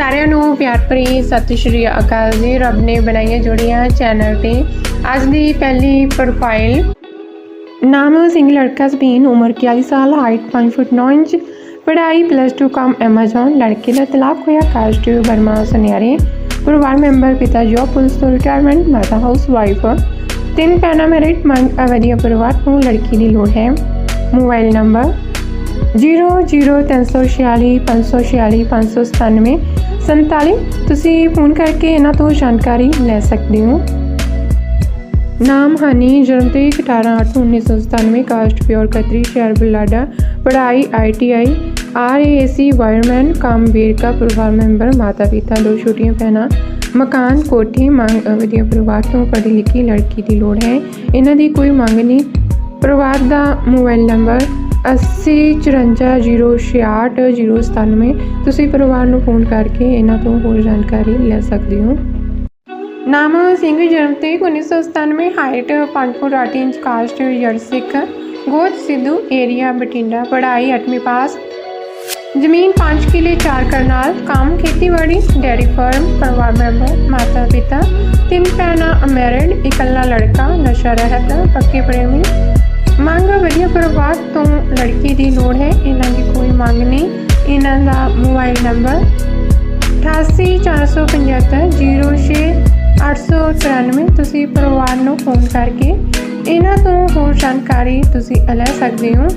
ਸਾਰਿਆਂ ਨੂੰ ਪਿਆਰ ਭਰੀ ਸਤਿ ਸ਼੍ਰੀ ਅਕਾਲ ਜੀ। ਰੱਬ ਨੇ ਬਣਾਈਆਂ ਜੋੜੀਆਂ ਚੈਨਲ ਤੇ। ਅੱਜ ਦੀ ਪਹਿਲੀ ਪ੍ਰੋਫਾਈਲ ਨਾਮ ਸਿੰਘ ਲੜਕਾ ਜ਼ਬੀਨ ਉਮਰ 41 ਸਾਲ ਹਾਈਟ 5 ਫੁੱਟ 9 ਇੰਚ, ਪੜ੍ਹਾਈ ਪਲੱਸ 2 ਕਮ ਐਮਾਜ਼ਨ ਲੜਕੇ ਦਾ ਤਲਾਕ ਹੋਇਆ ਕਾਸਟ ਬਰਮਾ ਸੁਨਿਆਰੇ, ਪਰਿਵਾਰ ਮੈਂਬਰ ਪਿਤਾ ਜੋਬ ਪੁਲਿਸ ਤੋਂ ਰਿਟਾਇਰਮੈਂਟ ਮਾਤਾ ਹਾਊਸ ਵਾਈਫ ਤਿੰਨ ਭੈਣਾਂ ਮੈਰਿਟ ਮੰਗ ਅਵਧੀਆ ਪਰਿਵਾਰ ਨੂੰ ਲੜਕੀ ਦੀ ਲੋੜ ਹੈ। ਮੋਬਾਈਲ ਨੰਬਰ 00346 47 ਤੁਸੀਂ ਫੋਨ ਕਰਕੇ ਇਹਨਾਂ ਤੋਂ ਜਾਣਕਾਰੀ ਲੈ ਸਕਦੇ ਹੋ। ਨਾਮ, ਹਨੀ, ਜਨਮ ਤਰੀਕ 18/8/1997 ਕਾਸਟ, ਪਿਓਰ ਕਤਰੀ ਸ਼ਹਿਰ ਬੁਲਾਡਾ, ਪੜ੍ਹਾਈ ਆਈਟੀਆਈ ਆਰਏਸੀ ਵਾਇਰਮੈਨ, ਕੰਮ, ਵੇਰਕਾ, ਪਰਿਵਾਰ ਮੈਂਬਰ, ਮਾਤਾ ਪਿਤਾ, ਦੋ ਛੋਟੀਆਂ ਭੈਣਾਂ, ਮਕਾਨ, ਕੋਠੀ, ਮੰਗ ਵਧੀਆ ਪਰਿਵਾਰ ਤੋਂ ਪੜ੍ਹੀ ਲਿਖੀ ਲੜਕੀ ਦੀ ਲੋੜ ਹੈ। ਇਹਨਾਂ ਦੀ ਕੋਈ ਮੰਗ ਨਹੀਂ। ਪਰਿਵਾਰ ਦਾ ਮੋਬਾਈਲ ਨੰਬਰ 8054066097 ਤੁਸੀਂ ਪਰਿਵਾਰ ਨੂੰ ਫੋਨ ਕਰਕੇ ਇਹਨਾਂ ਤੋਂ ਹੋਰ ਜਾਣਕਾਰੀ ਲੈ ਸਕਦੇ ਹੋ। ਨਾਮ ਸਿੰਘ ਜਨਮ ਤੇ 1997 ਹਾਈਟ 5 ਫੁੱਟ 8 ਇੰਚ, ਕਾਸਟ ਜੜ ਸਿੱਖ ਗੋਤ ਸਿੱਧੂ, ਏਰੀਆ ਬਠਿੰਡਾ, ਪੜ੍ਹਾਈ 8ਵੀਂ ਪਾਸ। ਜ਼ਮੀਨ 5 ਕਿਲੇ 4 ਕਰਨਾਲ, ਕੰਮ ਖੇਤੀਬਾੜੀ, ਡੈਰੀ ਫਾਰਮ, ਪਰਿਵਾਰ ਮੈਂਬਰ, ਮਾਤਾ ਪਿਤਾ, ਤਿੰਨ ਭੈਣਾਂ, ਅਮੈਰਿਡ, ਇਕੱਲਾ ਲੜਕਾ, ਨਸ਼ਾ ਰਹਿਤ, ਪੱਕੇ ਪ੍ਰੇਮੀ। ਮੰਗ ਵਧੀਆ ਪਰਿਵਾਰ ਤੋਂ ਲੜਕੀ ਦੀ ਲੋੜ ਹੈ, ਇਹਨਾਂ ਦੀ ਕੋਈ ਮੰਗ ਨਹੀਂ। ਇਹਨਾਂ ਦਾ ਮੋਬਾਈਲ ਨੰਬਰ 8847506893 ਤੁਸੀਂ ਪਰਿਵਾਰ ਨੂੰ ਫੋਨ ਕਰਕੇ ਇਹਨਾਂ ਤੋਂ ਹੋਰ ਜਾਣਕਾਰੀ ਤੁਸੀਂ ਲੈ ਸਕਦੇ ਹੋ।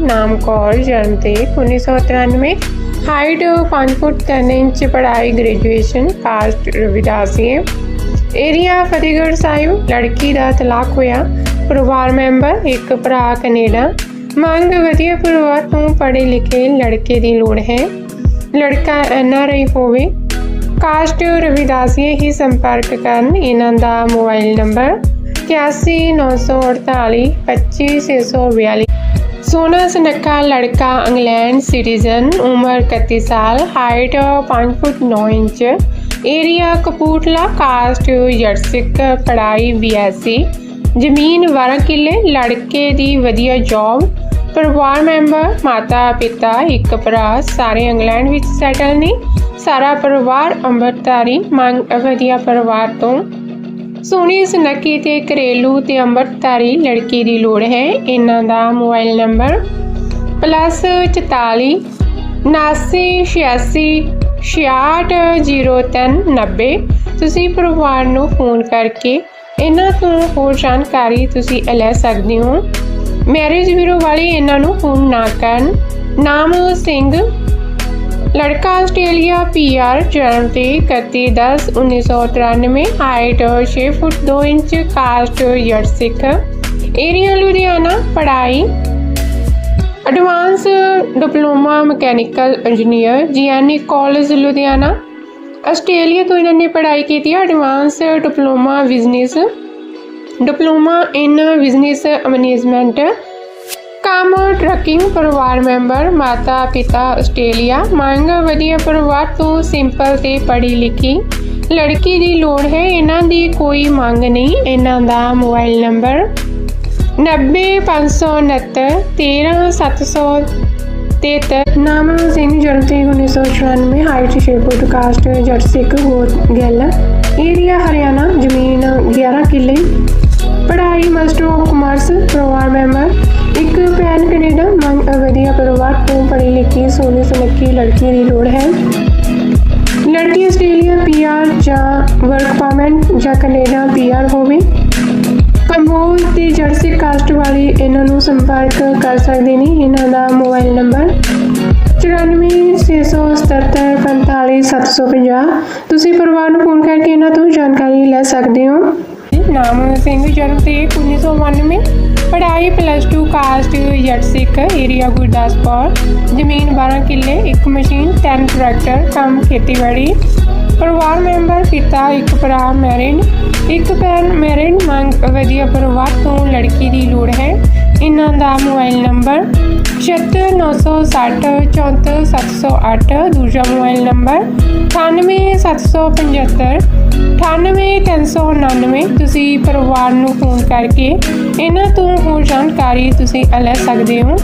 ਨਾਮ ਕੌਰ, ਜਨਮ ਤੇ 1993 ਹਾਈਟ 5 ਫੁੱਟ 3 ਇੰਚ, ਪੜ੍ਹਾਈ graduation caste Ravidasi area Fatehgarh Sahib, ਲੜਕੀ ਦਾ ਤਲਾਕ ਹੋਇਆ। ਪਰਿਵਾਰ ਮੈਂਬਰ, ਇੱਕ ਭਰਾ ਕੈਨੇਡਾ। ਮੰਗ ਵਧੀਆ ਪਰਿਵਾਰ ਤੋਂ ਪੜ੍ਹੇ ਲਿਖੇ ਲੜਕੇ ਦੀ ਲੋੜ ਹੈ। ਲੜਕਾ ਐਨਆਰਆਈ ਹੋਵੇ। ਕਾਸਟ ਰਵਿਦਾਸੀਏ ਹੀ ਸੰਪਰਕ ਕਰਨ ਇਹਨਾਂ ਦਾ ਮੋਬਾਈਲ ਨੰਬਰ 819482 25642 ਸੋਨਾ ਸਨੱਕਾ ਲੜਕਾ ਇੰਗਲੈਂਡ ਸਿਟੀਜ਼ਨ, ਉਮਰ 31 ਸਾਲ height 5 foot 9 inch. Area Kapurthala, caste ਜਰਸਿਕ ਪੜਾਈ ਬੀਐਸਸੀ ਜ਼ਮੀਨ 12 ਕਿੱਲੇ, ਲੜਕੇ ਦੀ ਵਧੀਆ ਜੌਬ ਪਰਿਵਾਰ ਮੈਂਬਰ, ਮਾਤਾ, ਪਿਤਾ, ਇੱਕ ਭਰਾ, ਸਾਰੇ ਇੰਗਲੈਂਡ ਵਿੱਚ ਸੈਟਲ ਨੇ। ਸਾਰਾ ਪਰਿਵਾਰ ਅੰਮ੍ਰਿਤਧਾਰੀ, ਮੰਗ ਵਧੀਆ ਪਰਿਵਾਰ ਤੋਂ। ਸੋਹਣੀ ਸੁਨੱਖੀ ਤੇ ਘਰੇਲੂ ਤੇ ਅੰਮ੍ਰਿਤਧਾਰੀ ਲੜਕੀ ਦੀ ਲੋੜ ਹੈ। ਇਹਨਾਂ ਦਾ ਮੋਬਾਈਲ ਨੰਬਰ ਪਲੱਸ 44 7986 660390 ਤੁਸੀਂ ਪਰਿਵਾਰ ਨੂੰ ਫੋਨ ਕਰਕੇ ਇਹਨਾਂ ਤੋਂ ਹੋਰ ਜਾਣਕਾਰੀ ਤੁਸੀਂ ਲੈ ਸਕਦੇ ਹੋ। ਮੈਰਿਜ ਬਿਊਰੋ ਵਾਲੇ ਇਹਨਾਂ ਨੂੰ ਫੋਨ ਨਾ ਕਰਨ। ਨਾਮ ਸਿੰਘ। ਲੜਕਾ ਆਸਟ੍ਰੇਲੀਆ ਪੀਆਰ ਜਨਮ ਤੇ 31/10/1993 ਹਾਈਟ 6 ਫੁੱਟ 2 ਇੰਚ ਕਾਸਟ ਯਰ ਸਿੱਖ। ਏਰੀਆ ਲੁਧਿਆਣਾ, ਪੜ੍ਹਾਈ। Advance diploma mechanical engineer GNE college Ludhiana. Australia ਤੋਂ ਇਹਨਾਂ ਨੇ ਪੜ੍ਹਾਈ ਕੀਤੀ ਹੈ advance diploma business diploma in business management ਕੰਮ ਟਰੱਕਿੰਗ ਪਰਿਵਾਰ ਮੈਂਬਰ ਮਾਤਾ ਪਿਤਾ ਆਸਟ੍ਰੇਲੀਆ। ਮੰਗ ਵਧੀਆ ਪਰਿਵਾਰ ਤੋਂ ਸਿੰਪਲ ਤੇ ਪੜ੍ਹੀ ਲਿਖੀ। ਲੜਕੀ ਦੀ ਲੋੜ ਹੈ, ਇਹਨਾਂ ਦੀ ਕੋਈ ਮੰਗ ਨਹੀਂ, ਇਹਨਾਂ ਦਾ ਮੋਬਾਈਲ ਨੰਬਰ 90569 13773 ਨਾਮ ਸਿੰਘ ਜਨਤੇ 1994 height 6 foot caste Jat Sikh ਗੋਤ ਗਿੱਲ। ਏਰੀਆ ਹਰਿਆਣਾ, ਜ਼ਮੀਨ 11 ਕਿੱਲੇ। ਪੜ੍ਹਾਈ ਮਾਸਟਰ ਆਫ ਕਮਰਸ, ਪਰਿਵਾਰ ਮੈਂਬਰ। ਇੱਕ ਭੈਣ ਕੈਨੇਡਾ ਮੰਗ ਵਧੀਆ ਪਰਿਵਾਰ, ਤੋਂ ਪੜ੍ਹੀ ਲਿਖੀ, ਸੋਹਣੀ ਸੁਨੱਖੀ ਲੜਕੀ ਦੀ ਲੋੜ ਹੈ। ਲੜਕੀ ਆਸਟ੍ਰੇਲੀਆ ਪੀਆਰ ਜਾਂ ਵਰਕ ਪਰਮਿਟ ਜਾਂ ਕੈਨੇਡਾ ਪੀਆਰ ਹੋਵੇ। ਕੰਬੋਜ ਤੇ ਜਰਸੀ ਕਾਸਟ ਵਾਲੀ ਇਹਨਾਂ ਨੂੰ ਸੰਪਰਕ ਕਰ ਸਕਦੇ ਨੇ, ਇਹਨਾਂ ਦਾ ਮੋਬਾਈਲ ਨੰਬਰ 9467745750 ਤੁਸੀਂ ਪਰਿਵਾਰ ਨੂੰ ਫੋਨ ਕਰਕੇ ਇਹਨਾਂ ਤੋਂ ਜਾਣਕਾਰੀ ਲੈ ਸਕਦੇ ਹੋ। ਨਾਮ ਸਿੰਘ ਜਨਮ ਤੇ 1992 ਪੜ੍ਹਾਈ plus 2 caste Jat area Gurdaspur. ਜ਼ਮੀਨ 12 ਕਿੱਲੇ, ਇੱਕ ਮਸ਼ੀਨ 10 ਟਰੈਕਟਰ, ਕੰਮ ਖੇਤੀਬਾੜੀ। ਪਰਿਵਾਰ ਮੈਂਬਰ ਪਿਤਾ, ਇੱਕ ਭਰਾ ਮੈਰਿਡ ਇੱਕ ਭੈਣ ਮੈਰਿਡ ਮੰਗ ਵਧੀਆ ਪਰਿਵਾਰ ਤੋਂ ਲੜਕੀ ਦੀ ਲੋੜ ਹੈ। ਇਹਨਾਂ ਦਾ ਮੋਬਾਈਲ ਨੰਬਰ 7696 74708 ਦੂਜਾ ਮੋਬਾਈਲ ਨੰਬਰ 98775 98399 ਤੁਸੀਂ ਪਰਿਵਾਰ ਨੂੰ ਫੋਨ ਕਰਕੇ ਇਹਨਾਂ ਤੋਂ ਹੋਰ ਜਾਣਕਾਰੀ ਤੁਸੀਂ ਲੈ ਸਕਦੇ ਹੋ।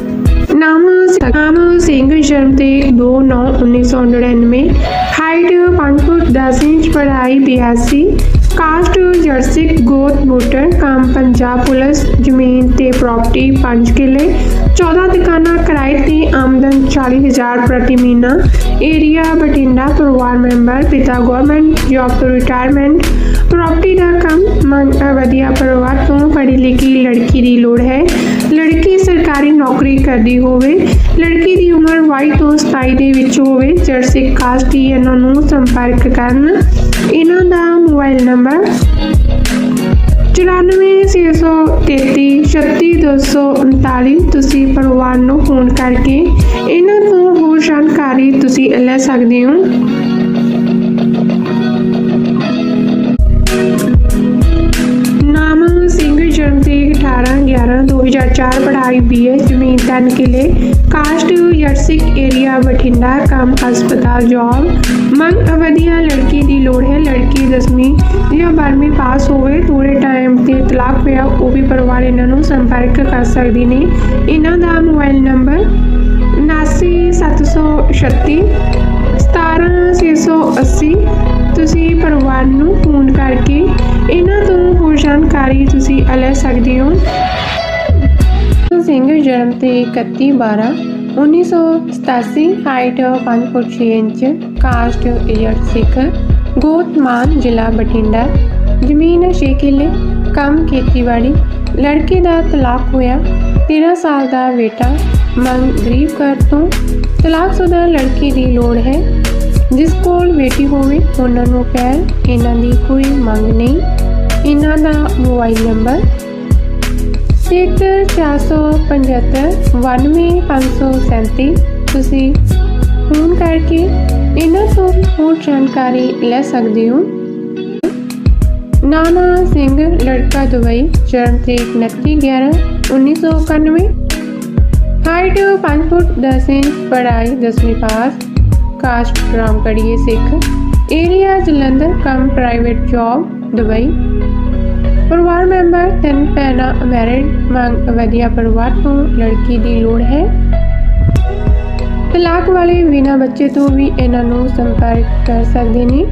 ਨਾਮ ਨਾਮ ਸਿੰਘ ਜਨਮ ਤੇ 2/9/1999 ਹਾਈਟ 5 ਫੁੱਟ 10 ਇੰਚ, ਪੜ੍ਹਾਈ 82 ਕਾਸਟ ਜਰਸੀ, ਗੋਤ ਵੋਟਰ ਕੰਮ ਪੰਜਾਬ ਪੁਲਿਸ, ਜ਼ਮੀਨ ਤੇ ਪ੍ਰਾਪਰਟੀ 5 ਕਿੱਲੇ। 14 ਦੁਕਾਨਾਂ ਕਿਰਾਏ ਤੇ ਆਮਦਨ 40000 ਪ੍ਰਤੀ ਮਹੀਨਾ। ਏਰੀਆ ਬਠਿੰਡਾ, ਪਰਿਵਾਰ ਮੈਂਬਰ, ਪਿਤਾ ਗਵਰਨਮੈਂਟ ਜੌਬ ਤੋਂ ਰਿਟਾਇਰਮੈਂਟ ਪ੍ਰਾਪਰਟੀ ਦਾ ਕੰਮ ਮੰਗ ਵਧੀਆ ਪਰਿਵਾਰ ਤੋਂ ਪੜ੍ਹੀ ਲਿਖੀ ਲੜਕੀ ਦੀ ਲੋੜ ਹੈ। ਲੜਕੀ ਸਰਕਾਰੀ ਨੌਕਰੀ ਕਰਦੀ ਹੋਵੇ, ਲੜਕੀ ਦੀ ਉਮਰ 22 ਤੋਂ 27 ਦੇ ਵਿੱਚ ਹੋਵੇ ਜਰਸੀ ਕਾਸਟ ਦੀ ਇਹਨਾਂ ਨੂੰ ਸੰਪਰਕ ਕਰਨ। ਇਹਨਾਂ ਦਾ ਮੋਬਾਈਲ ਨੰਬਰ 9463333239 ਤੁਸੀਂ ਪਰਿਵਾਰ ਨੂੰ ਫੋਨ ਕਰਕੇ ਇਹਨਾਂ ਤੋਂ ਹੋਰ ਜਾਣਕਾਰੀ ਤੁਸੀਂ ਲੈ ਸਕਦੇ ਹੋ। 18/11/2004 ਪੜ੍ਹਾਈ ਬੀਏ ਜ਼ਮੀਨ 3 ਕਿਲੇ, ਕਾਸਟ ਯਰਸਿਕ ਏਰੀਆ ਬਠਿੰਡਾ, ਕੰਮ ਹਸਪਤਾਲ, ਜੋਬ। ਮੰਗ ਅਵਧੀਆਂ ਲੜਕੀ ਦੀ ਲੋੜ ਹੈ, ਲੜਕੀ 10ਵੀਂ ਜਾਂ 12ਵੀਂ ਪਾਸ ਹੋਵੇ ਥੋੜੇ ਟਾਈਮ ਤੇ ਤਲਾਕ ਪਿਆ, ਉਹ ਵੀ ਪਰਿਵਾਰ ਇਹਨਾਂ ਨੂੰ ਸੰਪਰਕ ਕਰ ਸਕਦੀ ਨੇ। ਇਹਨਾਂ ਦਾ ਮੋਬਾਈਲ ਨੰਬਰ 79736 17680 ਤੁਸੀਂ ਪਰਿਵਾਰ ਨੂੰ ਫੋਨ ਕਰਕੇ ਇਹਨਾਂ ਤੋਂ ਹੋਰ ਜਾਣਕਾਰੀ ਤੁਸੀਂ ਲੈ ਸਕਦੇ ਹੋ। ਸਿੰਘ ਜਨਮ ਤੇ 31 12 1987 ਹਾਈਟ 5 ਫੁੱਟ 6 ਇੰਚ ਕਾਸਟ ਏਅਰ ਸਿੱਖ ਗੋਤਮਾਨ ਜ਼ਿਲ੍ਹਾ ਬਠਿੰਡਾ, ਜ਼ਮੀਨ 6 ਕਿੱਲੇ, ਕੰਮ ਖੇਤੀਬਾੜੀ, ਲੜਕੇ ਦਾ ਤਲਾਕ ਹੋਇਆ 13 ਸਾਲ ਦਾ ਬੇਟਾ ਮੰਗ ਗਰੀਬ ਘਰ ਤੋਂ ਤਲਾਕਸ਼ੁਦਾ ਲੜਕੀ ਦੀ ਲੋੜ ਹੈ। ਜਿਸ ਕੋਲ ਬੇਟੀ ਹੋਵੇ, ਉਹਨਾਂ ਨੂੰ ਕਹਿ, ਇਹਨਾਂ ਦੀ ਕੋਈ ਮੰਗ ਨਹੀਂ। ਇਹਨਾਂ ਦਾ ਮੋਬਾਈਲ ਨੰਬਰ 7475 ਤੁਸੀਂ ਫੋਨ ਕਰਕੇ ਇਹਨਾਂ ਤੋਂ ਹੋਰ ਜਾਣਕਾਰੀ ਲੈ ਸਕਦੇ ਹੋ। ਨਾਨਾ ਸਿੰਘ, ਲੜਕਾ ਦੁਬਈ, ਜਨਮ ਤੇ 29 11 1991 ਹਾਈਟ 5 ਫੁੱਟ 10 ਇੰਚ, ਪੜ੍ਹਾਈ 10ਵੀਂ pass. Caste Ramgarhia Sikh area Jalandhar ਕਮ ਪ੍ਰਾਈਵੇਟ ਜੌਬ ਦੁਬਈ ਪਰਿਵਾਰ ਮੈਂਬਰ ਤਿੰਨ ਭੈਣਾਂ ਮੈਰਿਡ ਮੰਗ ਵਧੀਆ ਪਰਿਵਾਰ ਤੋਂ ਲੜਕੀ ਦੀ ਲੋੜ ਹੈ ਤਲਾਕ ਵਾਲੇ ਬਿਨਾਂ ਬੱਚੇ ਤੋਂ ਵੀ ਇਹਨਾਂ ਨੂੰ ਸੰਪਰਕ ਕਰ ਸਕਦੇ ਨੇ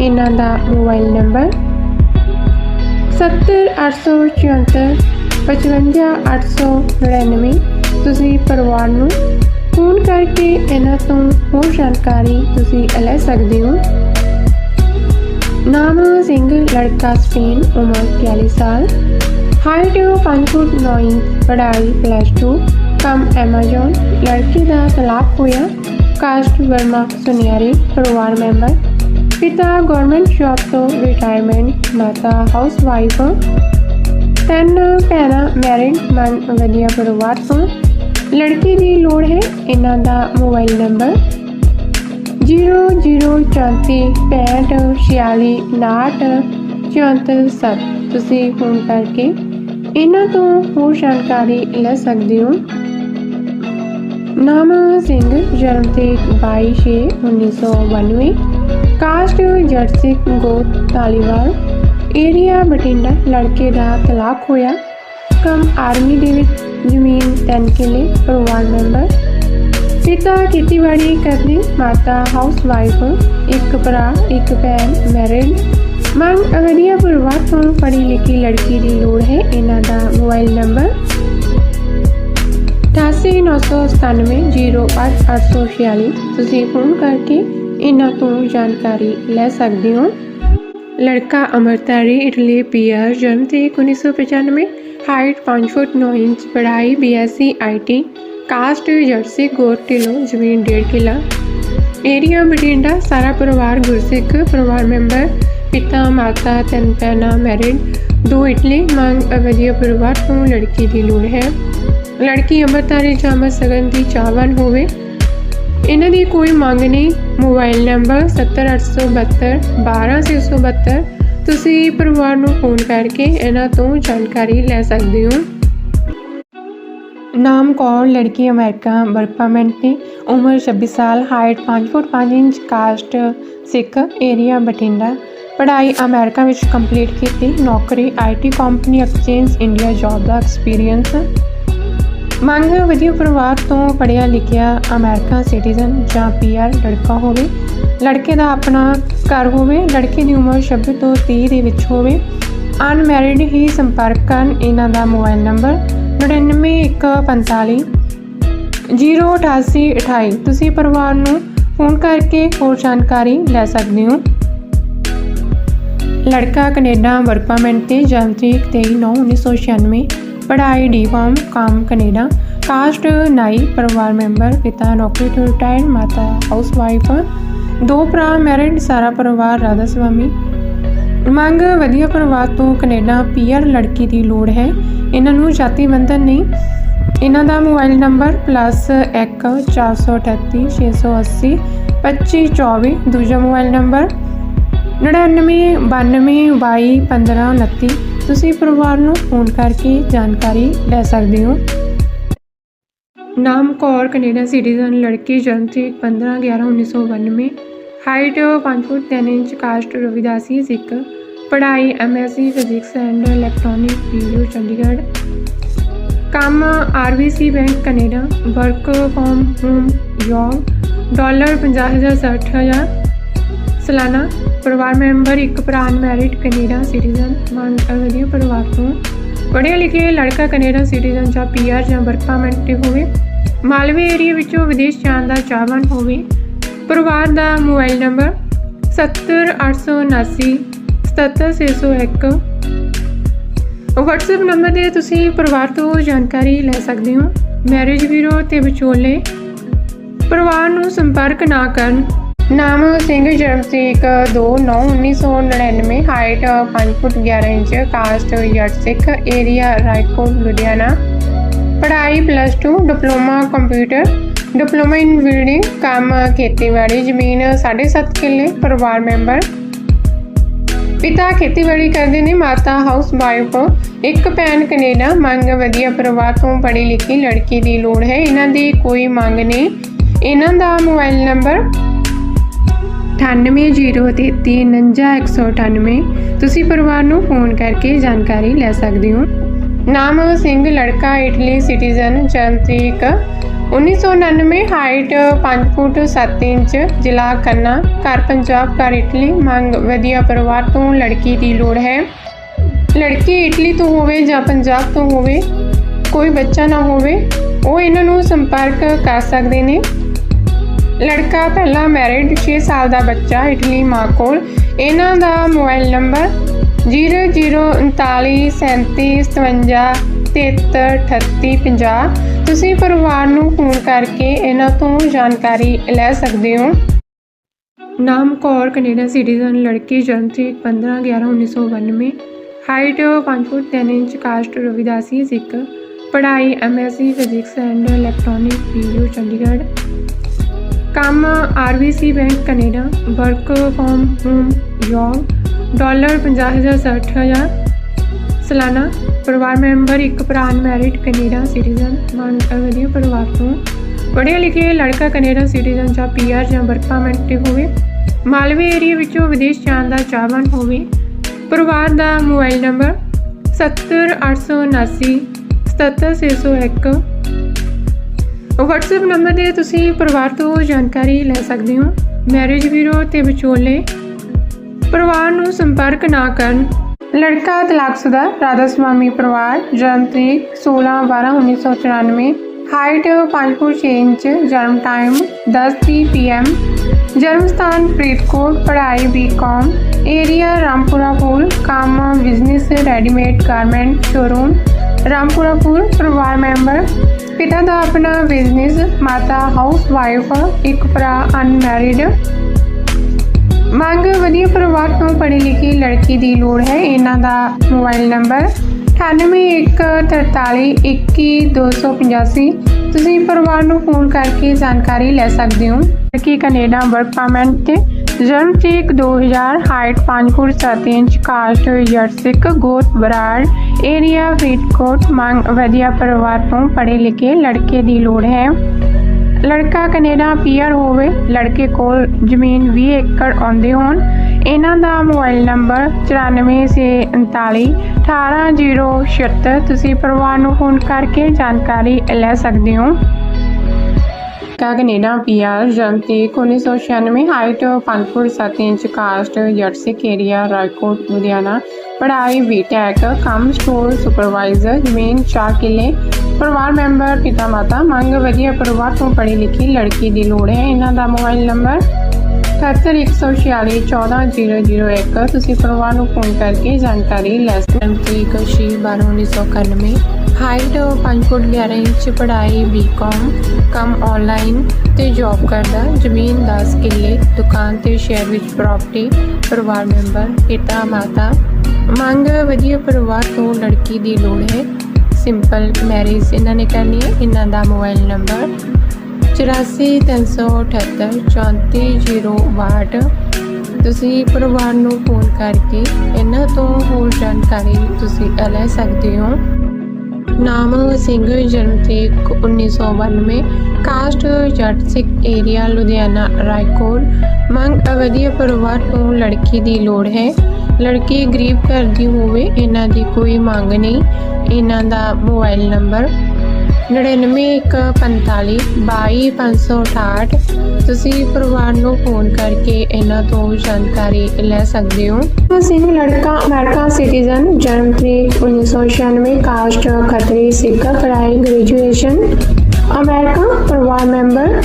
ਇਹਨਾਂ ਦਾ ਮੋਬਾਈਲ ਨੰਬਰ 70874 55899 ਤੁਸੀਂ ਪਰਿਵਾਰ ਨੂੰ ਫੋਨ ਕਰਕੇ ਇਹਨਾਂ ਤੋਂ ਹੋਰ ਜਾਣਕਾਰੀ ਤੁਸੀਂ ਲੈ ਸਕਦੇ ਹੋ। ਨਾਮ ਸਿੰਘ, ਲੜਕਾ ਸਪੇਨ, ਉਮਰ 41 ਸਾਲ। ਹਾਈਟ 5 ਫੁੱਟ 9 ਇੰਚ, ਪੜ੍ਹਾਈ ਪਲੱਸ 2 ਕੰਮ ਐਮਾਜ਼ਨ ਲੜਕੀ ਦਾ ਤਲਾਕ ਹੋਇਆ। ਕਾਸਟ ਵਰਮਾ ਸੁਨਿਆਰੀ, ਪਰਿਵਾਰ ਮੈਂਬਰ। ਪਿਤਾ ਗਵਰਨਮੈਂਟ ਜੌਬ ਤੋਂ ਰਿਟਾਇਰਮੈਂਟ ਮਾਤਾ ਹਾਊਸ ਵਾਈਫ ਤਿੰਨ ਭੈਣਾਂ ਮੈਰਿਡ ਮਨ ਵਧੀਆ ਪਰਿਵਾਰ ਤੋਂ। ਲੜਕੇ ਦੀ ਲੋੜ ਹੈ ਇਹਨਾਂ ਦਾ ਮੋਬਾਈਲ ਨੰਬਰ 0046546 ਤੁਸੀਂ ਫੋਨ ਕਰਕੇ ਇਹਨਾਂ ਤੋਂ ਹੋਰ ਜਾਣਕਾਰੀ ਲੈ ਸਕਦੇ ਹੋ। ਨਾਮ ਸਿੰਘ, ਜਨਮ ਤੇ 22/6/1992 ਕਾਸਟ ਜਰਸਿਕ ਗੋਤ ਤਾਲੀਵਾਲ ਏਰੀਆ ਬਠਿੰਡਾ, ਲੜਕੇ ਦਾ ਤਲਾਕ ਹੋਇਆ। ਕੰਮ ਆਰਮੀ ਦੇ ਵਿੱਚ ਜ਼ਮੀਨ ਤਿੰਨ ਕਿੱਲੇ ਪਰਿਵਾਰ ਪਿਤਾ ਖੇਤੀਬਾੜੀ ਕਰਦੇ ਮਾਤਾ ਹਾਊਸ ਇੱਕ ਭਰਾ ਇੱਕ ਭੈਣ ਮੈਰਿਡ ਮੰਗ ਵਧੀਆ ਪਰਿਵਾਰ ਤੋਂ ਪੜ੍ਹੀ ਲਿਖੀ ਲੜਕੀ ਦੀ ਲੋੜ ਹੈ ਇਹਨਾਂ ਦਾ ਮੋਬਾਈਲ ਨੰਬਰ 8897088846 ਤੁਸੀਂ ਫੋਨ ਕਰਕੇ ਇਹਨਾਂ ਤੋਂ ਜਾਣਕਾਰੀ ਲੈ ਸਕਦੇ ਹੋ ਲੜਕਾ ਅਮਰਤਾਰੀ ਇਟਲੀ ਪੀਆਰ ਜਨਮ ਤੇ 1995 ਹਾਈਟ 5 ਫੁੱਟ 9 ਇੰਚ ਪੜ੍ਹਾਈ ਬੀਐਸਸੀ ਆਈਟੀ ਕਾਸਟ ਜਰਸੀ ਗੋਤ ਢਿੱਲੋਂ ਜ਼ਮੀਨ 1.5 ਕਿੱਲਾ ਏਰੀਆ ਬਠਿੰਡਾ ਸਾਰਾ ਪਰਿਵਾਰ ਗੁਰਸਿੱਖ ਪਰਿਵਾਰ ਮੈਂਬਰ ਪਿਤਾ ਮਾਤਾ ਤਿੰਨ ਭੈਣਾਂ ਮੈਰਿਡ ਦੋ ਇਟਲੀ ਮੰਗ ਵਧੀਆ ਪਰਿਵਾਰ ਤੋਂ ਲੜਕੀ ਦੀ ਲੋੜ ਹੈ ਲੜਕੀ ਅੰਮ੍ਰਿਤਾਰੀ ਜਾਮਾ ਸਗਨ ਦੀ ਚਾਹਵਾਨ ਹੋਵੇ ਇਹਨਾਂ ਦੀ ਕੋਈ ਮੰਗ ਨਹੀਂ। ਮੋਬਾਈਲ ਨੰਬਰ 70872 12672 ਤੁਸੀਂ ਪਰਿਵਾਰ ਨੂੰ ਫੋਨ ਕਰਕੇ ਇਹਨਾਂ ਤੋਂ ਜਾਣਕਾਰੀ ਲੈ ਸਕਦੇ ਹੋ। ਨਾਮ ਕੌਰ ਲੜਕੀ ਅਮਰੀਕਾ ਵਰਕ ਨੇ ਉਮਰ 26 ਸਾਲ, ਹਾਈਟ 5 ਫੁੱਟ 5 inch, caste Sikh, area Bathinda. ਪੜ੍ਹਾਈ ਅਮਰੀਕਾ ਵਿੱਚ ਕੰਪਲੀਟ ਕੀਤੀ। ਨੌਕਰੀ IT company exchange India job the experience. ਮੰਗ ਵਧੀਆ ਪਰਿਵਾਰ ਤੋਂ ਪੜ੍ਹਿਆ ਲਿਖਿਆ ਅਮਰੀਕਾ ਸਿਟੀਜ਼ਨ ਜਾਂ ਪੀਆਰ ਲੜਕਾ ਹੋਵੇ। ਲੜਕੇ ਦਾ ਆਪਣਾ ਘਰ ਹੋਵੇ, ਲੜਕੇ ਦੀ ਉਮਰ 26 ਤੋਂ 30 ਦੇ ਵਿੱਚ ਹੋਵੇ। ਅਨਮੈਰਿਡ ਹੀ ਸੰਪਰਕ ਕਰਨ ਇਹਨਾਂ ਦਾ ਮੋਬਾਈਲ ਨੰਬਰ 99145 08828 ਤੁਸੀਂ ਪਰਿਵਾਰ ਨੂੰ ਫੋਨ ਕਰਕੇ ਹੋਰ ਜਾਣਕਾਰੀ ਲੈ ਸਕਦੇ ਹੋ। ਲੜਕਾ ਕੈਨੇਡਾ ਵਰਕ ਪਰਮਿਟ ਤੇ ਜਨਮ ਤਰੀਕ 23/9/1996 ਪੜ੍ਹਾਈ ਡੀ ਫਾਰਮ ਕੰਮ ਕੈਨੇਡਾ, ਕਾਸਟ ਨਾਈ ਪਰਿਵਾਰ ਮੈਂਬਰ, ਪਿਤਾ ਨੌਕਰੀ ਤੋਂ ਰਿਟਾਇਰਡ, ਮਾਤਾ ਹਾਊਸ ਵਾਈਫ ਦੋ ਭਰਾ ਮੈਰਿਡ, ਸਾਰਾ ਪਰਿਵਾਰ ਰਾਧਾ ਸੁਆਮੀ ਮੰਗ ਵਧੀਆ ਪਰਿਵਾਰ ਤੋਂ ਕੈਨੇਡਾ ਪੀਅਰ ਲੜਕੀ ਦੀ ਲੋੜ ਹੈ। ਇਹਨਾਂ ਨੂੰ ਜਾਤੀ ਬੰਧਨ ਨਹੀਂ। ਇਹਨਾਂ ਦਾ ਮੋਬਾਈਲ ਨੰਬਰ +1 438 680 2524 ਦੂਜਾ ਮੋਬਾਈਲ ਨੰਬਰ 9992221529 ਤੁਸੀਂ ਪਰਿਵਾਰ ਨੂੰ ਫੋਨ ਕਰਕੇ ਜਾਣਕਾਰੀ ਲੈ ਸਕਦੇ ਹੋ। ਨਾਮ ਕੌਰ, ਕੈਨੇਡਾ ਸਿਟੀਜ਼ਨ, ਲੜਕੀ ਜਨਮ ਤਰੀਕ 15/11/1992 ਹਾਈਟ 5 ਫੁੱਟ 3 ਇੰਚ, ਕਾਸਟ ਰਵਿਦਾਸੀ ਸਿੱਖ। ਪੜ੍ਹਾਈ MSc physics and electronic video Chandigarh. ਕੰਮ RBC bank, Canada. Work from home job dollar 50000 60000 ਸਾਲਾਨਾ ਪਰਿਵਾਰ ਮੈਂਬਰ, ਇੱਕ ਭਰਾ ਮੈਰਿਡ ਕੈਨੇਡਾ ਸਿਟੀਜ਼ਨ ਵਧੀਆ ਪਰਿਵਾਰ ਤੋਂ। ਪੜ੍ਹਿਆ ਲਿਖਿਆ ਲੜਕਾ ਕੈਨੇਡਾ ਸਿਟੀਜ਼ਨ ਜਾਂ ਪੀਆਰ ਜਾਂ ਵਰਕ ਪਰਮਿਟ ਤੇ ਹੋਵੇ। ਮਾਲਵੇ ਏਰੀਆ ਵਿੱਚੋਂ ਵਿਦੇਸ਼ ਜਾਣ ਦਾ ਚਾਹਵਾਨ ਹੋਵੇ। ਪਰਿਵਾਰ ਦਾ ਮੋਬਾਈਲ ਨੰਬਰ 70879 77601 WhatsApp ਨੰਬਰ ਤੇ ਤੁਸੀਂ ਪਰਿਵਾਰ ਤੋਂ ਜਾਣਕਾਰੀ ਲੈ ਸਕਦੇ ਹੋ। ਮੈਰਿਜ ਬਿਊਰੋ ਤੇ ਵਿਚੋਲੇ। ਪਰਿਵਾਰ ਨੂੰ ਸੰਪਰਕ ਨਾ ਕਰਨ ਨਾਮ ਸਿੰਘ ਜਨਮ ਤਰੀਕ 2/9/1999 ਹਾਈਟ 5 ਫੁੱਟ 11 ਇੰਚ ਕਾਸਟ ਜੱਟ ਸਿੱਖ ਏਰੀਆ ਰਾਏਕੋਟ ਲੁਧਿਆਣਾ। ਪੜ੍ਹਾਈ plus 2 diploma computer diploma in building ਕੰਮ ਖੇਤੀਬਾੜੀ, ਜ਼ਮੀਨ 7.5 ਕਿੱਲੇ, ਪਰਿਵਾਰ ਮੈਂਬਰ ਪਿਤਾ ਖੇਤੀਬਾੜੀ ਕਰਦੇ ਨੇ, ਮਾਤਾ ਹਾਊਸ ਵਾਈਫ ਇੱਕ ਭੈਣ ਕੈਨੇਡਾ, ਮੰਗ ਵਧੀਆ ਪਰਿਵਾਰ ਤੋਂ ਪੜ੍ਹੀ ਲਿਖੀ ਲੜਕੀ ਦੀ ਲੋੜ ਹੈ। ਇਹਨਾਂ ਦੀ ਕੋਈ ਮੰਗ ਨਹੀਂ। ਇਹਨਾਂ ਦਾ ਮੋਬਾਈਲ ਨੰਬਰ 9803399198 ਤੁਸੀਂ ਪਰਿਵਾਰ ਨੂੰ ਫੋਨ ਕਰਕੇ ਜਾਣਕਾਰੀ ਲੈ ਸਕਦੇ ਹੋ ਨਾਮ ਸਿੰਘ ਲੜਕਾ ਇਟਲੀ ਸਿਟੀਜ਼ਨ ਜਨਮ ਤਰੀਕ 1999 ਹਾਈਟ 5 ਫੁੱਟ 7 ਇੰਚ ਜ਼ਿਲ੍ਹਾ ਖੰਨਾ ਘਰ ਪੰਜਾਬ ਘਰ ਇਟਲੀ ਮੰਗ ਵਧੀਆ ਪਰਿਵਾਰ ਤੋਂ ਲੜਕੀ ਦੀ ਲੋੜ ਹੈ ਲੜਕੀ ਇਟਲੀ ਤੋਂ ਹੋਵੇ ਜਾਂ ਪੰਜਾਬ ਤੋਂ ਹੋਵੇ ਕੋਈ ਬੱਚਾ ਨਾ ਹੋਵੇ ਉਹ ਇਹਨਾਂ ਨੂੰ ਸੰਪਰਕ ਕਰ ਸਕਦੇ ਨੇ ਲੜਕਾ ਪਹਿਲਾ ਮੈਰਿਡ 6 ਸਾਲ ਦਾ ਬੱਚਾ ਇਟਲੀ ਮਾਂ ਕੋਲ। ਇਹਨਾਂ ਦਾ ਮੋਬਾਈਲ ਨੰਬਰ 003937573850 ਤੁਸੀਂ ਪਰਿਵਾਰ ਨੂੰ ਫੋਨ ਕਰਕੇ ਇਹਨਾਂ ਤੋਂ ਜਾਣਕਾਰੀ ਲੈ ਸਕਦੇ ਹੋ। ਨਾਮ ਕੌਰ, ਕੈਨੇਡਾ ਸਿਟੀਜ਼ਨ, ਲੜਕੀ ਜਨਮ ਤਰੀਕ 15/11/1992 ਹਾਈਟ 5 ਫੁੱਟ 3 ਇੰਚ, ਕਾਸਟ ਰਵਿਦਾਸੀ ਸਿੱਖ। ਪੜ੍ਹਾਈ MSc physics and electronic video Chandigarh. ਕੰਮ RBC bank Canada, work from home job dollar 50000 60000 ਸਾਲਾਨਾ, ਪਰਿਵਾਰ ਮੈਂਬਰ, ਇੱਕ ਭਰਾ, ਮੈਰਿਡ ਕੈਨੇਡਾ ਸਿਟੀਜ਼ਨ। ਮੰਗ ਵਧੀਆ ਪਰਿਵਾਰ ਤੋਂ। ਪੜ੍ਹਿਆ ਲਿਖੇ ਲੜਕਾ ਕੈਨੇਡਾ ਸਿਟੀਜ਼ਨ ਜਾਂ ਪੀਆਰ ਜਾਂ ਵਰਕ ਪਰਮਿਟ ਤੇ ਹੋਵੇ। ਮਾਲਵੇ ਏਰੀਆ ਵਿੱਚੋਂ ਵਿਦੇਸ਼ ਜਾਣ ਦਾ ਚਾਹਵਾਨ ਹੋਵੇ। ਪਰਿਵਾਰ ਦਾ ਮੋਬਾਈਲ ਨੰਬਰ 70879 77601 WhatsApp ਨੰਬਰ ਤੇ ਤੁਸੀਂ ਪਰਿਵਾਰ ਤੋਂ ਜਾਣਕਾਰੀ ਲੈ ਸਕਦੇ ਹੋ। ਮੈਰਿਜ ਬਿਊਰੋ ਤੇ ਵਿਚੋਲੇ। ਪਰਿਵਾਰ ਨੂੰ ਸੰਪਰਕ ਨਾ ਕਰਨ। ਲੜਕਾ ਤਲਾਕਸ਼ੁਦਾ ਰਾਧਾ ਸੁਆਮੀ ਪਰਿਵਾਰ, ਜਨਮ ਤਰੀਕ 16/12/1994 ਹਾਈਟ 5 ਫੁੱਟ 6 ਇੰਚ, ਜਨਮ ਟਾਈਮ 10:30 ਪੀਐਮ ਜਨਮ ਸਥਾਨ ਫਰੀਦਕੋਟ, ਪੜ੍ਹਾਈ ਬੀਕਾਮ ਏਰੀਆ ਰਾਮਪੁਰਾ ਪੁਲ ਕੰਮ business readymade garment showroom Rampura Phul ਪਰਿਵਾਰ ਮੈਂਬਰ, ਪਿਤਾ ਦਾ ਆਪਣਾ ਬਿਜ਼ਨਸ ਮਾਤਾ ਹਾਊਸ ਵਾਈਫ ਇੱਕ ਭਰਾ ਅਨਮੈਰਿਡ ਮੰਗ ਵਧੀਆ ਪਰਿਵਾਰ ਤੋਂ ਪੜ੍ਹੀ ਲਿਖੀ ਲੜਕੀ ਦੀ ਲੋੜ ਹੈ, ਇਹਨਾਂ ਦਾ ਮੋਬਾਈਲ ਨੰਬਰ 9814321285 ਤੁਸੀਂ ਪਰਿਵਾਰ ਨੂੰ ਫੋਨ ਕਰਕੇ ਜਾਣਕਾਰੀ ਲੈ ਸਕਦੇ ਹੋ। ਲੜਕੀ ਕੈਨੇਡਾ ਵਰਕ ਪਰਮਿਟ ਤੇ ਜਨਮ ਤਰੀਕ 2000 ਹਾਈਟ 5 ਫੁੱਟ 7 ਇੰਚ, ਕਾਸਟ ਜੱਟ ਸਿੱਖ ਬਰਾੜ ਏਰੀਆ ਫਰੀਦਕੋਟ ਮੰਗ ਵਧੀਆ ਪਰਿਵਾਰ ਤੋਂ ਪੜ੍ਹੇ ਲਿਖੇ ਲੜਕੇ ਦੀ ਲੋੜ ਹੈ। ਲੜਕਾ ਕੈਨੇਡਾ ਪੀਆਰ ਹੋਵੇ, ਲੜਕੇ ਕੋਲ ਜ਼ਮੀਨ 20 ਏਕੜ ਆਉਂਦੇ ਹੋਣ। ਇਹਨਾਂ ਦਾ ਮੋਬਾਈਲ ਨੰਬਰ 9439 18076 ਤੁਸੀਂ ਪਰਿਵਾਰ ਨੂੰ ਫੋਨ ਕਰਕੇ ਜਾਣਕਾਰੀ ਲੈ ਸਕਦੇ ਹੋ। ਕਾ ਕੈਨੇਡਾ ਪੀਆਰ ਜਨਮ ਤਰੀਕ 1996 ਹਾਈਟ 5 ਫੁੱਟ 7 ਇੰਚ ਕਾਸਟ ਜਰਸਿਕ ਏਰੀਆ ਰਾਏਕੋਟ ਲੁਧਿਆਣਾ। ਪੜ੍ਹਾਈ ਬੀਟੈਕ ਕੰਮ ਸਟੋਰ ਸੁਪਰਵਾਈਜ਼ਰ ਜ਼ਮੀਨ 4 ਕਿੱਲੇ। ਪਰਿਵਾਰ ਮੈਂਬਰ ਪਿਤਾ ਮਾਤਾ ਮੰਗ ਵਧੀਆ ਪਰਿਵਾਰ ਤੋਂ ਪੜ੍ਹੀ ਲਿਖੀ ਲੜਕੀ ਦੀ ਲੋੜ ਹੈ। ਇਹਨਾਂ ਦਾ ਮੋਬਾਈਲ ਨੰਬਰ 7146414001 ਤੁਸੀਂ ਪਰਿਵਾਰ ਨੂੰ ਫੋਨ ਕਰਕੇ ਜਾਣਕਾਰੀ ਲੈ ਸਕਦੇ ਹੋ। ਤਰੀਕ ਸ਼ੀ 1991 ਹਾਈਟ 5 ਫੁੱਟ 11 ਇੰਚ ਪੜ੍ਹਾਈ ਬੀਕਾਮ ਕੰਮ ਆਨਲਾਈਨ ਤੇ ਜੌਬ ਕਰਦਾ, ਜ਼ਮੀਨ 10 ਕਿੱਲੇ ਦੁਕਾਨ ਤੇ ਸ਼ਹਿਰ ਵਿੱਚ ਪ੍ਰਾਪਰਟੀ ਪਰਿਵਾਰ ਮੈਂਬਰ ਪਿਤਾ, ਮਾਤਾ। ਮੰਗ ਵਧੀਆ ਪਰਿਵਾਰ ਤੋਂ ਲੜਕੀ ਦੀ ਲੋੜ ਹੈ। ਸਿੰਪਲ ਮੈਰਿਜ ਇਹਨਾਂ ਨੇ ਕਰਨੀ ਹੈ। ਇਹਨਾਂ ਦਾ ਮੋਬਾਈਲ ਨੰਬਰ ਚੁਰਾਸੀ ਤਿੰਨ ਸੌ ਅਠੱਤਰ ਚੌਂਤੀ ਜ਼ੀਰੋ ਬਾਹਠ। ਤੁਸੀਂ ਪਰਿਵਾਰ ਨੂੰ ਫੋਨ ਕਰਕੇ ਇਹਨਾਂ ਤੋਂ ਹੋਰ ਜਾਣਕਾਰੀ ਤੁਸੀਂ ਲੈ ਸਕਦੇ ਹੋ। ਨਾਮ ਸਿੰਘ ਜਨਮ ਤਰੀਕ 1992 ਕਾਸਟ ਜੱਟ ਸਿੱਖ ਏਰੀਆ, ਲੁਧਿਆਣਾ, ਰਾਏਕੋਟ। ਮੰਗ ਵਧੀਆ ਪਰਿਵਾਰ ਤੋਂ ਲੜਕੀ ਦੀ ਲੋੜ ਹੈ। ਲੜਕੀ ਗਰੀਬ ਘਰ ਦੀ ਹੋਵੇ, ਇਹਨਾਂ ਦੀ ਕੋਈ ਮੰਗ ਨਹੀਂ। ਇਹਨਾਂ ਦਾ ਮੋਬਾਈਲ ਨੰਬਰ 9945 22568 ਤੁਸੀਂ ਪਰਿਵਾਰ ਨੂੰ ਫੋਨ ਕਰਕੇ ਇਹਨਾਂ ਤੋਂ ਜਾਣਕਾਰੀ ਲੈ ਸਕਦੇ ਹੋ। ਸਿੰਘ ਲੜਕਾ, ਅਮਰੀਕਾ ਸਿਟੀਜ਼ਨ, ਜਨਮ ਤਰੀਕ 1996 ਕਾਸਟ ਖੱਤਰੀ ਸਿੱਖ ਪੜ੍ਹਾਈ ਗ੍ਰੈਜੂਏਸ਼ਨ। ਅਮਰੀਕਾ ਪਰਿਵਾਰ ਮੈਂਬਰ।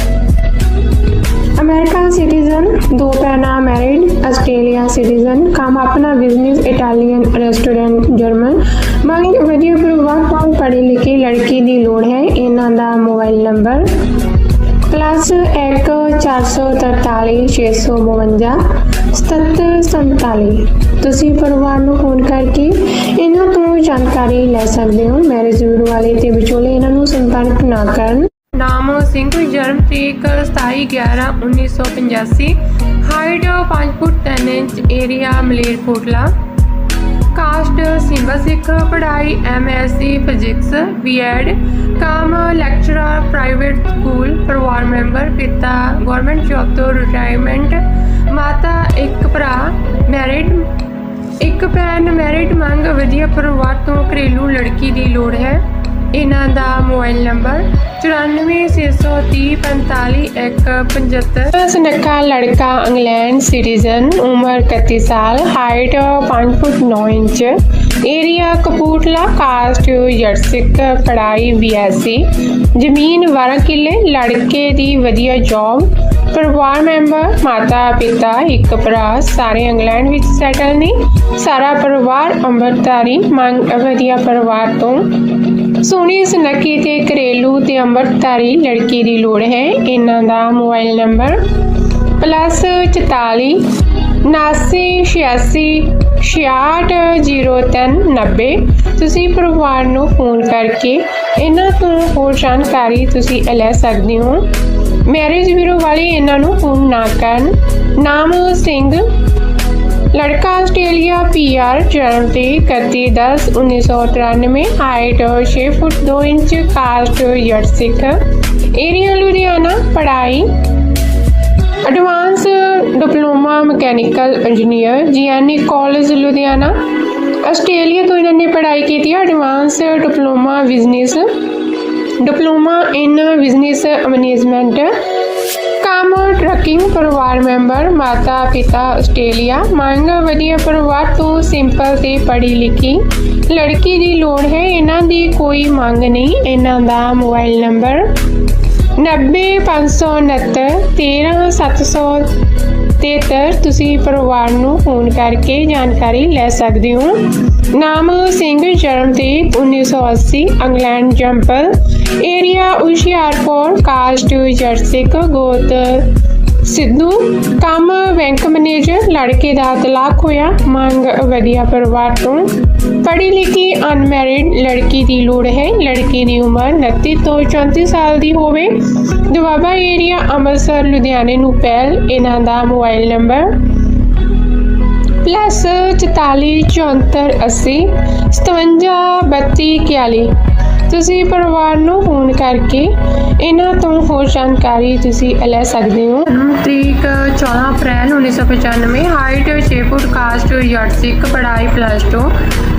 ਅਮਰੀਕਨ ਸਿਟੀਜ਼ਨ, ਦੋ ਭੈਣਾਂ ਮੈਰਿਡ, ਆਸਟ੍ਰੇਲੀਆ ਸਿਟੀਜ਼ਨ। ਕੰਮ ਆਪਣਾ ਬਿਜ਼ਨਸ ਇਟਾਲੀਅਨ ਰੈਸਟੋਰੈਂਟ ਜਰਮਨ ਮੰਗ ਵਧੀਆ ਪੜ੍ਹੀ ਲਿਖੀ ਲੜਕੀ ਦੀ ਲੋੜ ਹੈ। ਇਹਨਾਂ ਦਾ ਮੋਬਾਈਲ ਨੰਬਰ ਪਲੱਸ 1 443 652 7747 ਤੁਸੀਂ ਪਰਿਵਾਰ ਨੂੰ ਫੋਨ ਕਰਕੇ ਇਹਨਾਂ ਤੋਂ ਜਾਣਕਾਰੀ ਲੈ ਸਕਦੇ ਹੋ। ਮੈਰਿਜ ਬਿਊਰੋ ਵਾਲੇ ਤੇ ਵਿਚੋਲੇ ਇਹਨਾਂ ਨੂੰ ਸੰਪਰਕ ਨਾ ਕਰਨ। ਨਾਮ ਸਿੰਘ ਜਨਮ ਤਰੀਕ 27/11/1985 height 5 foot 10 inch area, Malerkotla. Caste Simba ਸਿੱਖ ਪੜ੍ਹਾਈ ਐਮਐਸਸੀ ਫਿਜ਼ਿਕਸ ਬੀਐਡ ਕਾਮ ਲੈਕਚਰਰ ਪ੍ਰਾਈਵੇਟ ਸਕੂਲ ਪਰਿਵਾਰ ਮੈਂਬਰ ਪਿਤਾ ਗਵਰਨਮੈਂਟ ਜੌਬ ਤੋਂ ਰਿਟਾਇਰਮੈਂਟ ਮਾਤਾ ਇੱਕ ਭਰਾ ਮੈਰਿਡ ਇੱਕ ਭੈਣ ਮੈਰਿਡ ਮੰਗ ਵਧੀਆ ਪਰਿਵਾਰ ਤੋਂ ਘਰੇਲੂ ਲੜਕੀ ਦੀ ਲੋੜ ਹੈ ਇਹਨਾਂ ਦਾ ਮੋਬਾਈਲ ਨੰਬਰ 9463455175 ਸੁਨੱਖਾ ਲੜਕਾ ਇੰਗਲੈਂਡ ਸਿਟੀਜ਼ਨ, ਉਮਰ 31 ਸਾਲ ਹਾਈਟ 5 ਫੁੱਟ 9 ਇੰਚ। ਏਰੀਆ ਕਪੂਰਲਾ ਕਾਸਟ ਜਰਸਿਕ ਪੜ੍ਹਾਈ ਬੀਐਸਸੀ ਜ਼ਮੀਨ 12 ਕਿੱਲੇ, ਲੜਕੇ ਦੀ ਵਧੀਆ ਜੌਬ ਪਰਿਵਾਰ ਮੈਂਬਰ, ਮਾਤਾ, ਪਿਤਾ, ਇੱਕ ਭਰਾ, ਸਾਰੇ ਇੰਗਲੈਂਡ ਵਿੱਚ ਸੈਟਲ ਨੇ। ਸਾਰਾ ਪਰਿਵਾਰ ਅੰਮ੍ਰਿਤਧਾਰੀ, ਮੰਗ ਵਧੀਆ ਪਰਿਵਾਰ ਤੋਂ। ਸੋਹਣੀ ਸੁਨੱਖੀ ਤੇ ਘਰੇਲੂ ਤੇ ਅੰਮ੍ਰਿਤਧਾਰੀ ਲੜਕੀ ਦੀ ਲੋੜ ਹੈ। ਇਹਨਾਂ ਦਾ ਮੋਬਾਈਲ ਨੰਬਰ ਪਲੱਸ 44 ਉਨਾਸੀ ਛਿਆਸੀ, ਛਿਆਹਠ, ਜ਼ੀਰੋ, ਤਿੰਨ, ਨੱਬੇ। ਤੁਸੀਂ ਪਰਿਵਾਰ ਨੂੰ ਫੋਨ ਕਰਕੇ ਇਹਨਾਂ ਤੋਂ ਹੋਰ ਜਾਣਕਾਰੀ ਤੁਸੀਂ ਲੈ ਸਕਦੇ ਹੋ। ਮੈਰਿਜ ਬਿਊਰੋ ਵਾਲੇ ਇਹਨਾਂ ਨੂੰ ਫੋਨ ਨਾ ਕਰਨ। ਨਾਮ ਸਿੰਘ ਲੜਕਾ ਆਸਟ੍ਰੇਲੀਆ ਪੀਆਰ ਜਨਮ ਤੇ 31/10/1993 ਹਾਈਟ 6 ਫੁੱਟ 2 ਇੰਚ, ਕਾਸਟ ਜਰਸਿਕ ਏਰੀਆ ਲੁਧਿਆਣਾ, ਪੜ੍ਹਾਈ। Advance diploma mechanical engineer GNE college Ludhiana. Australia ਤੋਂ ਇਹਨਾਂ ਨੇ ਪੜ੍ਹਾਈ ਕੀਤੀ ਹੈ। Advance diploma business diploma in business management ਕੰਮ ਟਰੱਕਿੰਗ ਪਰਿਵਾਰ ਮੈਂਬਰ ਮਾਤਾ, ਪਿਤਾ, ਆਸਟ੍ਰੇਲੀਆ। ਮੰਗ ਵਧੀਆ ਪਰਿਵਾਰ, ਤੋਂ ਸਿੰਪਲ ਤੇ ਪੜ੍ਹੀ ਲਿਖੀ। ਲੜਕੀ ਦੀ ਲੋੜ ਹੈ, ਇਹਨਾਂ ਦੀ ਕੋਈ ਮੰਗ ਨਹੀਂ। ਇਹਨਾਂ ਦਾ ਮੋਬਾਈਲ ਨੰਬਰ 90569 13773 ਤੁਸੀਂ ਪਰਿਵਾਰ ਨੂੰ ਫੋਨ ਕਰਕੇ ਜਾਣਕਾਰੀ ਲੈ ਸਕਦੇ ਹੋ। ਨਾਮ ਸਿੰਘ, ਜਨਮ ਤੇ 1980 ਇੰਗਲੈਂਡ ਜੰਪਲ ਏਰੀਆ ਹੁਸ਼ਿਆਰਪੁਰ ਕਾਸਟ ਜਰਸਿਕ ਗੋਤ ਸਿੱਧੂ, ਕੰਮ ਬੈਂਕ ਮੈਨੇਜਰ, ਲੜਕੇ ਦਾ ਤਲਾਕ ਹੋਇਆ, ਮੰਗ ਵਧੀਆ ਪਰਿਵਾਰ ਤੋਂ। ਪੜ੍ਹੀ ਲਿਖੀ ਅਨਮੈਰਿਡ ਲੜਕੀ ਦੀ ਲੋੜ ਹੈ, ਲੜਕੀ ਦੀ ਉਮਰ 29 ਤੋਂ 34 ਸਾਲ ਦੀ ਹੋਵੇ। ਦੁਆਬਾ ਏਰੀਆ ਅੰਮ੍ਰਿਤਸਰ, ਲੁਧਿਆਣੇ ਨੂੰ ਪਹਿਲ, ਇਹਨਾਂ ਦਾ ਮੋਬਾਈਲ ਨੰਬਰ ਪਲੱਸ 44 74 80 57 32 41 ਤੁਸੀਂ ਪਰਿਵਾਰ ਨੂੰ ਫੋਨ ਕਰਕੇ ਇਹਨਾਂ ਤੋਂ ਹੋਰ ਜਾਣਕਾਰੀ ਤੁਸੀਂ ਲੈ ਸਕਦੇ ਹੋ। ਤਰੀਕ 14 ਅਪ੍ਰੈਲ 1995 ਹਾਈਟ 6 ਫੁੱਟ ਕਾਸਟ ਜੱਟ ਸਿੱਖ ਪੜ੍ਹਾਈ ਪਲੱਸ 2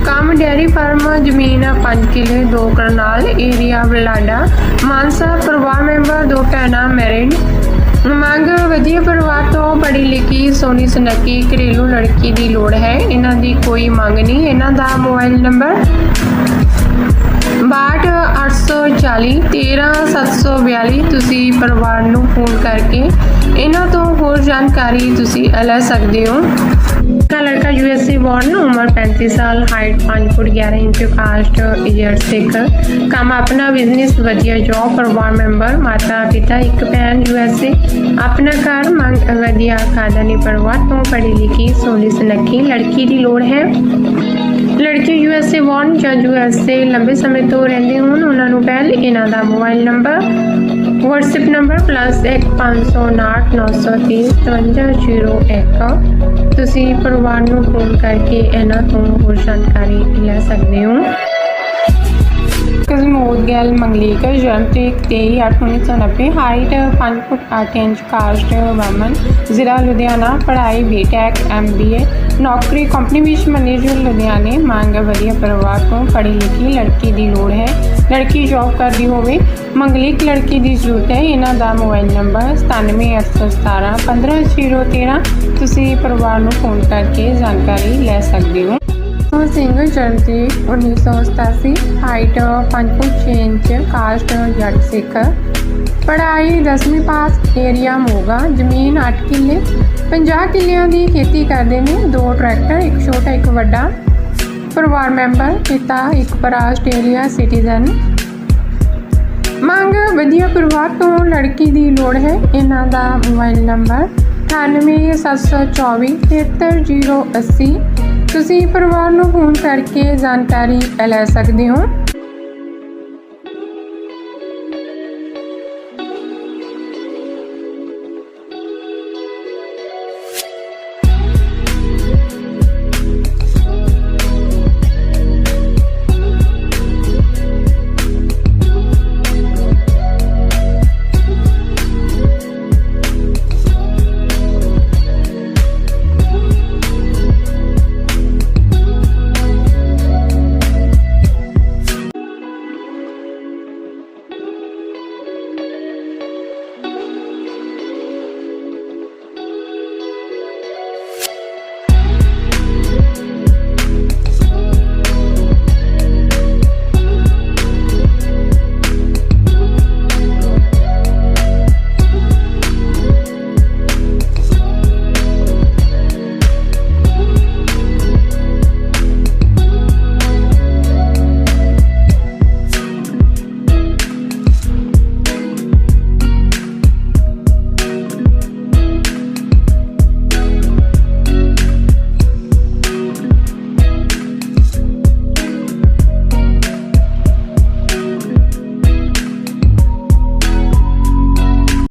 ਕੰਮ ਡੈਰੀ ਫਾਰਮ ਜ਼ਮੀਨ 5 ਕਿੱਲੇ, ਦੋ ਕਰਨਾਲ ਏਰੀਆ ਬਲਾਡਾ ਮਾਨਸਾ, ਪਰਿਵਾਰ ਮੈਂਬਰ, ਦੋ ਭੈਣਾਂ ਮੈਰਿਡ ਮੰਗ, ਵਧੀਆ ਪਰਿਵਾਰ ਤੋਂ ਪੜ੍ਹੀ ਲਿਖੀ ਸੋਨੀ ਸੁਨੱਖੀ, ਘਰੇਲੂ ਲੜਕੀ ਦੀ ਲੋੜ ਹੈ। ਇਹਨਾਂ ਦੀ ਕੋਈ ਮੰਗ ਨਹੀਂ। ਇਹਨਾਂ ਦਾ ਮੋਬਾਈਲ ਨੰਬਰ 628040 13742 ਤੁਸੀਂ ਪਰਿਵਾਰ ਨੂੰ ਫੋਨ ਕਰਕੇ ਇਹਨਾਂ ਤੋਂ ਹੋਰ ਜਾਣਕਾਰੀ ਤੁਸੀਂ ਲੈ ਸਕਦੇ ਹੋ का लड़का यूएसए बॉर्न उम्र 35 साल height 5 foot 11 inch caste year Sikh ਕੰਮ ਆਪਣਾ ਬਿਜ਼ਨਸ ਵਧੀਆ ਜੌਬ ਪਰਿਵਾਰ ਮੈਂਬਰ ਮਾਤਾ ਪਿਤਾ ਇੱਕ ਭੈਣ ਯੂਐਸਏ ਆਪਣਾ ਘਰ ਮੰਗ ਵਧੀਆ ਖਾਨਦਾਨੀ ਪਰਿਵਾਰ ਤੋਂ ਪੜ੍ਹੀ ਲਿਖੀ ਸੋਹਣੀ ਸੁਨੱਖੀ ਲੜਕੀ ਦੀ ਲੋੜ ਹੈ ਲੜਕੀ ਯੂਐਸਏ ਬੌਰਨ ਜਾਂ ਯੂਐਸਏ ਲੰਬੇ ਸਮੇਂ ਤੋਂ ਰਹਿੰਦੇ ਹੋਣ, ਉਹਨਾਂ ਨੂੰ ਪਹਿਲ ਇਹਨਾਂ ਦਾ ਮੋਬਾਈਲ ਨੰਬਰ, WhatsApp ਨੰਬਰ +150993055001 ਤੁਸੀਂ ਪਰਿਵਾਰ ਨੂੰ ਫੋਨ ਕਰਕੇ ਇਹਨਾਂ ਤੋਂ ਹੋਰ ਜਾਣਕਾਰੀ ਲੈ ਸਕਦੇ ਹੋ। ਕਜ਼ਮੋਦ ਗੈਲ ਮੰਗਲੀਕ ਜਨਮ ਤਰੀਕ 23/8/1990 ਹਾਈਟ 5 ਫੁੱਟ 8 ਇੰਚ, ਕਾਸਟ ਵਮਨ, ਜ਼ਿਲ੍ਹਾ ਲੁਧਿਆਣਾ, ਪੜ੍ਹਾਈ ਬੀਟੈਕ ਐਮਬੀਏ ਨੌਕਰੀ ਕੰਪਨੀ ਵਿੱਚ ਮੈਨੇਜਰ ਲੁਧਿਆਣੇ, ਮੰਗ ਵਧੀਆ ਪਰਿਵਾਰ ਤੋਂ ਪੜ੍ਹੀ ਲਿਖੀ ਲੜਕੀ ਦੀ ਲੋੜ ਹੈ। ਲੜਕੀ ਜੌਬ ਕਰਦੀ ਹੋਵੇ, ਮੰਗਲੀਕ ਲੜਕੀ ਦੀ ਜ਼ਰੂਰਤ ਹੈ। ਇਹਨਾਂ ਦਾ ਮੋਬਾਈਲ ਨੰਬਰ 978117 15013 ਤੁਸੀਂ ਪਰਿਵਾਰ ਨੂੰ ਫੋਨ ਕਰਕੇ ਜਾਣਕਾਰੀ ਲੈ ਸਕਦੇ ਹੋ। ਉਹ ਸਿੰਘ ਜਨਮ ਤਰੀਕ 1987 ਹਾਈਟ 5 ਫੁੱਟ 6 ਇੰਚ ਕਾਸਟ ਜੱਟ ਸਿੱਖ। ਪੜ੍ਹਾਈ 10ਵੀਂ ਪਾਸ ਏਰੀਆ ਮੋਗਾ, ਜ਼ਮੀਨ 8 ਕਿੱਲੇ। 50 ਕਿੱਲਿਆਂ ਦੀ ਖੇਤੀ ਕਰਦੇ ਨੇ, ਦੋ ਟਰੈਕਟਰ, ਇੱਕ ਛੋਟਾ, ਇੱਕ ਵੱਡਾ। ਪਰਿਵਾਰ ਮੈਂਬਰ, ਪਿਤਾ, ਇੱਕ ਭਰਾ ਆਸਟ੍ਰੇਲੀਆ ਸਿਟੀਜ਼ਨ। ਮੰਗ ਵਧੀਆ ਪਰਿਵਾਰ ਤੋਂ ਲੜਕੀ ਦੀ ਲੋੜ ਹੈ, ਇਹਨਾਂ ਦਾ ਮੋਬਾਈਲ ਨੰਬਰ 9874 73080 ਤੁਸੀਂ ਪਰਿਵਾਰ ਨੂੰ ਫੋਨ ਕਰਕੇ ਜਾਣਕਾਰੀ ਲੈ ਸਕਦੇ ਹੋ।